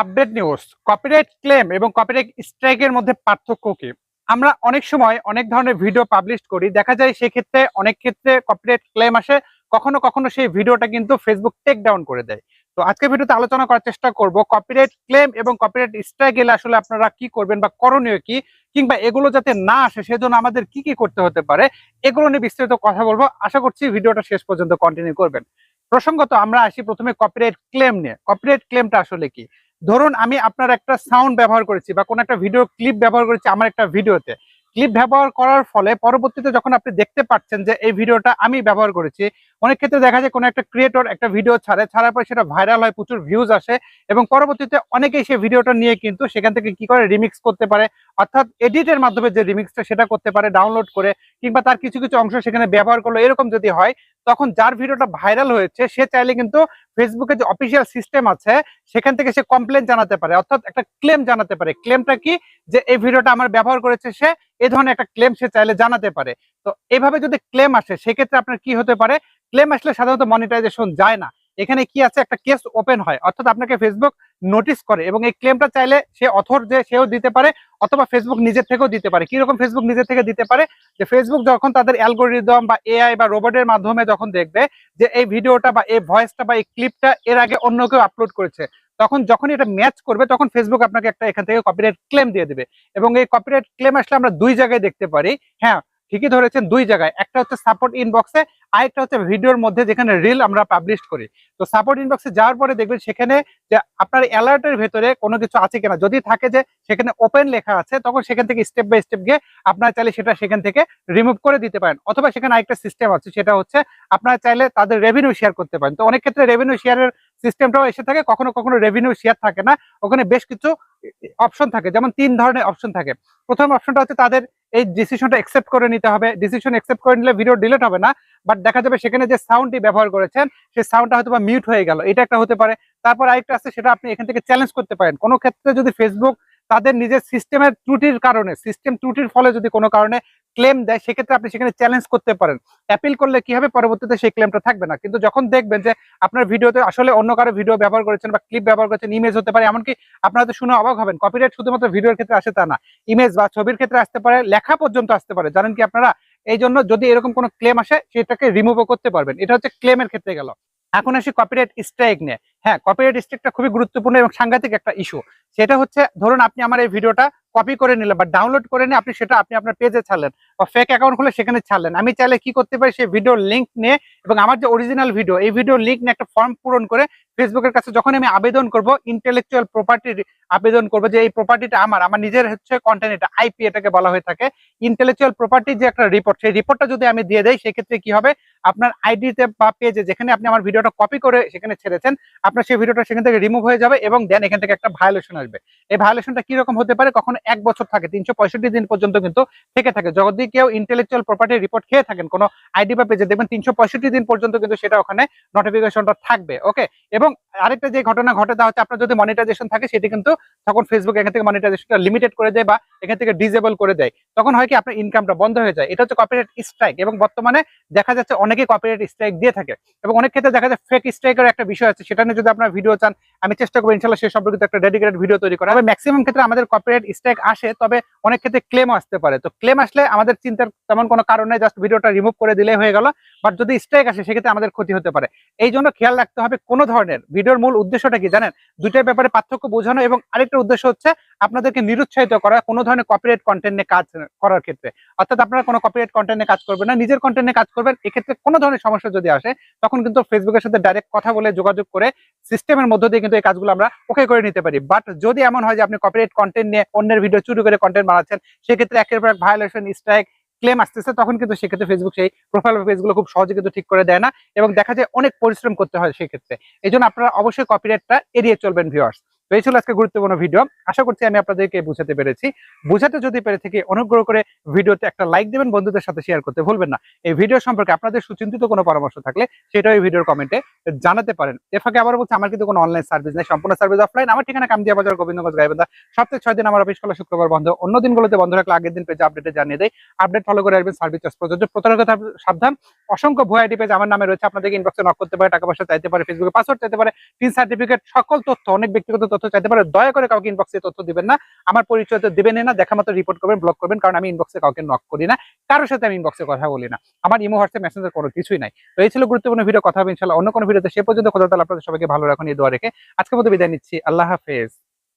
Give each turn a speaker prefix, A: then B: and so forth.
A: Update news copyright claim এবং copyright স্ট্রাইকের মধ্যে পার্থক্য কি? আমরা অনেক সময় অনেক ধরনের ভিডিও পাবলিশ করি, দেখা যায় সেক্ষেত্রে অনেক ক্ষেত্রে কপিরাইট ক্লেম আসে, কখনো কখনো সেই ভিডিওটা কিন্তু ফেসবুক টেক ডাউন করে দেয়। তো আজকে ভিডিওতে আলোচনা করার চেষ্টা করব কপিরাইট ক্লেম এবং কপিরাইট স্ট্রাইক এলে আসলে আপনারা কি করবেন বা করণীয় কি, কিংবা এগুলো যাতে না আসে সেজন্য আমাদের কি কি করতে হতে পারে, এগুলো নিয়ে বিস্তারিত কথা বলব। আশা করছি ভিডিওটা শেষ পর্যন্ত কন্টিনিউ করবেন। প্রসঙ্গত আমরা আসি প্রথমে কপিরাইট ক্লেম নিয়ে। কপিরাইট ক্লেমটা আসলে কি? ধরুন আমি আপনার একটা সাউন্ড ব্যবহার করেছি বা কোনো একটা ভিডিও ক্লিপ ব্যবহার করেছি আমার একটা ভিডিওতে ক্লিপ ব্যবহার করার ফলে পরবর্তীতে যখন আপনি দেখতে পাচ্ছেন যে এই ভিডিওটা আমি ব্যবহার করেছি, অনেক ক্ষেত্রে দেখা যায় কোনো একটা ক্রিয়েটর একটা ভিডিও ছাড়ে, ছাড়ার পর সেটা ভাইরাল হয়, প্রচুর ভিউজ আসে এবং পরবর্তীতে অনেকেই সেই ভিডিওটা নিয়ে কিন্তু সেখান থেকে কি করে রিমিক্স করতে পারে, অর্থাৎ এডিটের মাধ্যমে যে রিমিক্সটা সেটা করতে পারে ডাউনলোড করে কিংবা তার কিছু কিছু অংশ সেখানে ব্যবহার করল, এরকম যদি হয়, তখন যার ভিডিওটা ভাইরাল হয়েছে, সে চাইলে কিন্তু ফেসবুকে যে অফিসিয়াল সিস্টেম আছে, সেখান থেকে সে কমপ্লেন জানাতে পারে, অর্থাৎ একটা ক্লেম জানাতে পারে। ক্লেমটা কি? যে এই ভিডিওটা আমার ব্যবহার করেছে সে এই ধরনের একটা ক্লেম সে চাইলে জানাতে পারে। তো এভাবে যদি ক্লেম আসে, সেক্ষেত্রে আপনার কি হতে পারে? ক্লেম আসলে সাধারণত মনিটাইজেশন যায় না। এখানে কি আছে? একটা কেস ওপেন হয়। অর্থাৎ আপনাকে ফেসবুক নোটিস করে এবং এই ক্লেমটা চাইলে সে অথর যে, সেও দিতে পারে অথবা ফেসবুক নিজের থেকেও দিতে পারে। কীরকম ফেসবুক নিজের থেকে দিতে পারে? যে ফেসবুক যখন তাদের অ্যালগোরিদম বা এআই বা রোবটের মাধ্যমে যখন দেখবে যে এই ভিডিওটা বা এই ভয়েসটা বা এই ক্লিপটা এর আগে অন্য কেউ আপলোড করেছে, তখন যখন এটা ম্যাচ করবে, তখন ফেসবুক আপনাকে একটা এখান থেকে কপিরাইট ক্লেম দিয়ে দেবে। এবং এই কপিরাইট ক্লেম আসলে আমরা দুই জায়গায় দেখতে পারি। হ্যাঁ ঠিকই ধরেছেন দুই জায়গায়। একটা হচ্ছে সাপোর্ট ইনবক্সে আরেকটা হচ্ছে ভিডিওর মধ্যে যেখানে রিল আমরা পাবলিশ করি। তো সাপোর্ট ইনবক্সে যাওয়ার পরে দেখবেন সেখানে যে আপনার অ্যালার্টের ভেতরে কোনো কিছু আছে কিনা। যদি থাকে যে সেখানে ওপেন লেখা আছে, তখন সেখান থেকে স্টেপ বাই স্টেপ গিয়ে আপনারা চাইলে সেটা সেখান থেকে রিমুভ করে দিতে পারেন। অথবা সেখানে আরেকটা সিস্টেম আছে, সেটা হচ্ছে আপনারা চাইলে তাদের রেভিনিউ শেয়ার করতে পারেন। তো অনেক ক্ষেত্রে রেভিনিউ শেয়ারের সিস্টেমটাও এসে থাকে, কখনো কখনো রেভিনিউ শেয়ার থাকে না। ওখানে বেশ কিছু অপশন থাকে, যেমন তিন ধরনের অপশন থাকে। প্রথম অপশনটা হচ্ছে তাদের এই ডিসিশনটা একসেপ্ট করে নিতে হবে। ডিসিশন একসেপ্ট করে নিলে ভিডিও ডিলেট হবে না বাট দেখা যাবে সেখানে যে সাউন্ডটি ব্যবহার করেছেন, সেই সাউন্ডটা হয়তো বা মিউট হয়ে গেল। এটা একটা হতে পারে। তারপর আরেকটা আছে, সেটা আপনি এখান থেকে চ্যালেঞ্জ করতে পারেন। কোনো ক্ষেত্রে যদি ফেসবুক তাদের নিজের সিস্টেমের ত্রুটির কারণে সিস্টেম ত্রুটির ফলে যদি কোনো কারণে ক্লেম দেয়, সেক্ষেত্রে আপনি সেখানে চ্যালেঞ্জ করতে পারেন। অ্যাপিল করলে কি হবে? পরবর্তীতে সেই ক্লেমটা থাকবে না। কিন্তু যখন দেখবেন যে আপনার ভিডিওতে আসলে অন্য কারও ভিডিও ব্যবহার করেছেন বা ক্লিপ ব্যবহার করেছেন ইমেজ হতে পারে, এমনকি আপনারা তো শুনে অবাক হবেন। কপিরাইট শুধুমাত্র ভিডিওর ক্ষেত্রে আসে তা না। ইমেজ বা ছবির ক্ষেত্রে আসতে পারে, লেখা পর্যন্ত আসতে পারে। জানেন কি আপনারা? এই জন্য যদি এরকম কোনো ক্লেম আসে, সেটাকে রিমুভও করতে পারবেন। এটা হচ্ছে ক্লেমের ক্ষেত্রে গেল। এখন আসি কপিরাইট স্ট্রাইক নিয়ে। হ্যাঁ কপিরাইট স্ট্রাইকটা খুবই গুরুত্বপূর্ণ এবং সাংঘাতিক একটা ইস্যু সেটা হচ্ছে, ধরুন আপনি আমার এই ভিডিওটা কপি করে নিলেন বা ডাউনলোড করে নিয়ে আপনি সেটা আপনি আপনার পেজে ছাড়লেন বা ফেক অ্যাকাউন্ট খুলে সেখানে ছাড়লেন। আমি চাইলে কি করতে পারি? সেই ভিডিওর লিঙ্ক নিয়ে এবং আমার যে অরিজিনাল ভিডিও এই ভিডিওর লিঙ্ক নিয়ে একটা ফর্ম পূরণ করে ফেসবুকের কাছে যখন আমি আবেদন করব ইন্টেলেকচুয়াল প্রপার্টির আবেদন করব যে এই প্রপার্টিটা আমার আমার নিজের হচ্ছে কন্টেন্ট এটা আইপি এটাকে বলা হয়ে থাকে। ইন্টেলেকচুয়াল প্রপার্টির যে একটা রিপোর্ট সেই রিপোর্টটা যদি আমি দিয়ে দেয় সেক্ষেত্রে কি হবে? আপনার আইডিতে বা পেজে যেখানে আপনি আমার ভিডিওটা কপি করে সেখানে ছেড়েছেন, আপনার সেই ভিডিওটা সেখান থেকে রিমুভ হয়ে যাবে এবং দেন এখান থেকে একটা ভায়োলেশন আসবে। এই ভায়োলেশনটা কীরকম হতে পারে? কখনো এক বছর থাকে, তিনশো পঁয়ষট্টি দিন পর্যন্ত কিন্তু থেকে থাকে। যদি কেউ ইন্টেলেকচুয়াল প্রপার্টি রিপোর্ট খেয়ে থাকেন, কোনো আইডি বা পেজে দেখবেন তিনশো পঁয়ষট্টি দিন পর্যন্ত কিন্তু সেটা ওখানে নোটিফিকেশনটা থাকবে ওকে এবং আরেকটা যে ঘটনা ঘটে তা হচ্ছে আপনার যদি মনিটাইজেশন থাকে, সেটি কিন্তু তখন ফেসবুক এখান থেকে মনিটাইজেশনটা লিমিটেড করে দেয় বা এখান থেকে ডিজেবল করে দেয়। তখন হয় কি, আপনার ইনকামটা বন্ধ হয়ে যায়। এটা হচ্ছে কপিরাইট স্ট্রাইক এবং বর্তমানে দেখা যাচ্ছে অনেকেই কপিরাইট স্ট্রাইক দিয়ে থাকে এবং অনেক ক্ষেত্রে দেখা যায় ফেক স্ট্রাইকের একটা বিষয় আছে। সেটা নিয়ে যদি আপনার ভিডিও চান, আমি চেষ্টা করব ইনশাল্লাহ সে সম্পর্কিত একটা ডেডিকেটেড ভিডিও তৈরি করা তবে ম্যাক্সিমাম ক্ষেত্রে আমাদের কপিরাইট স্ট্রাইক আসে, তবে অনেক ক্ষেত্রে ক্লেমও আসতে পারে। তো ক্লেম আসলে আমাদের চিন্তার তেমন কোনো কারণে জাস্ট ভিডিওটা রিমুভ করে দিলে হয়ে গেল। বাট যদি স্ট্রাইক আসে, সেক্ষেত্রে আমাদের ক্ষতি হতে পারে। এই জন্য খেয়াল রাখতে হবে কোনো ধরনের ভিডিওর মূল উদ্দেশ্যটা কি জানেন? দুইটার ব্যাপারে পার্থক্য বোঝানো এবং আরেকটা উদ্দেশ্য হচ্ছে আপনাদেরকে নিরুৎসাহিত করা কোনো ধরনের কপিরাইট কন্টেন্ট নিয়ে কাজ করার ক্ষেত্রে। অর্থাৎ আপনারা কোনো কপিরাইট কন্টেন্ট নিয়ে কাজ করবেন না, নিজের কন্টেন্ট নিয়ে কাজ করবেন, এক্ষেত্রে কোনো ধরনের সমস্যা যদি আসে, তখন কিন্তু ফেসবুকের সাথে ডাইরেক্ট কথা বলে যোগাযোগ করে সিস্টেমের মধ্য দিয়ে কিন্তু এই কাজগুলো আমরা ওকে করে নিতে পারি। বাট যদি এমন হয় যে আপনি কপিরাইট কন্টেন্ট নিয়ে অন্যের ভিডিও চুরি করে কন্টেন্ট বানাচ্ছেন, সেক্ষেত্রে একের পর এক ভায়োলেশন স্ট্রাইক ক্লেম আসতেছে, তখন কিন্তু সেক্ষেত্রে ফেসবুক সেই প্রোফাইল পেজগুলো খুব সহজে কিন্তু ঠিক করে দেয় না এবং দেখা যায় অনেক পরিশ্রম করতে হয় সেক্ষেত্রে। এই জন্য আপনারা অবশ্যই কপিরাইটটা এড়িয়ে চলবেন ভিউয়ার্স এই ছিল আজকে গুরুত্বপূর্ণ ভিডিও আশা করছি আমি আপনাদেরকে বুঝাতে পেরেছি। বুঝাতে যদি পেরে থেকে অনুগ্রহ করে ভিডিওতে একটা লাইক দেবেন, বন্ধুদের সাথে শেয়ার করতে ভুলবেন না। এই ভিডিও সম্পর্কে আপনাদের সুচিন্তিত কোনো পরামর্শ থাকলে সেটাও এই ভিডিওর কমেন্টে জানাতে পারেন। এর ফাঁকে আবার বলছি, আমার কিন্তু কোনো অনলাইন সার্ভিস নেই, সম্পূর্ণ সার্ভিস অফলাইন আমার ঠিকানা কামদিয়া বাজার, গোবিন্দগঞ্জ, গাইবান্ধা। সপ্তাহে ছয় দিন আমার অফিস খোলা, শুক্রবার বন্ধ। অন্য দিনগুলোতে বন্ধ রাখলে আগের দিন পেজে আপডেটে জানিয়ে দেয় আপডেট ফলো করে আসবেন সার্ভিস চার্জ প্রযোজ্য। প্রতারকতা সাবধান। অসংখ্য ভয় আইডি পেজ আমার নামে রয়েছে। আপনাদেরকে ইনবক্সে নক করতে পারে, টাকা পয়সা চাইতে পারে ফেসবুকে পাসওয়ার্ড চাইতে পারে টিন সার্টিফিকেট সকল তথ্য, অনেক ব্যক্তিগত তথ্য তথ্য চাইতে পারে, দয়া করে কাউকে ইনবক্সে তথ্য দিবেন না। আমার পরিচয় তো দেবেন না, দেখা মতো রিপোর্ট করবেন ব্লক করবেন, কারণ আমি ইনবক্সে কাউকে নক করি না। কারোর সাথে আমি ইনবক্সে কথা বলি না। আমার ইমো, হোয়াটসঅ্যাপ মেসেঞ্জার কোনো কিছুই নাই। তো এই ছিল গুরুত্বপূর্ণ ভিডিও কথা হবে ইনশাল্লাহ অন্য কোনো ভিডিওতে সে পর্যন্ত খোদা তাহলে আপনাদের সবাইকে ভালো রাখুন, এই দোয়া রেখে। আজকে মতো বিদায় নিচ্ছি। আল্লাহ হাফেজ।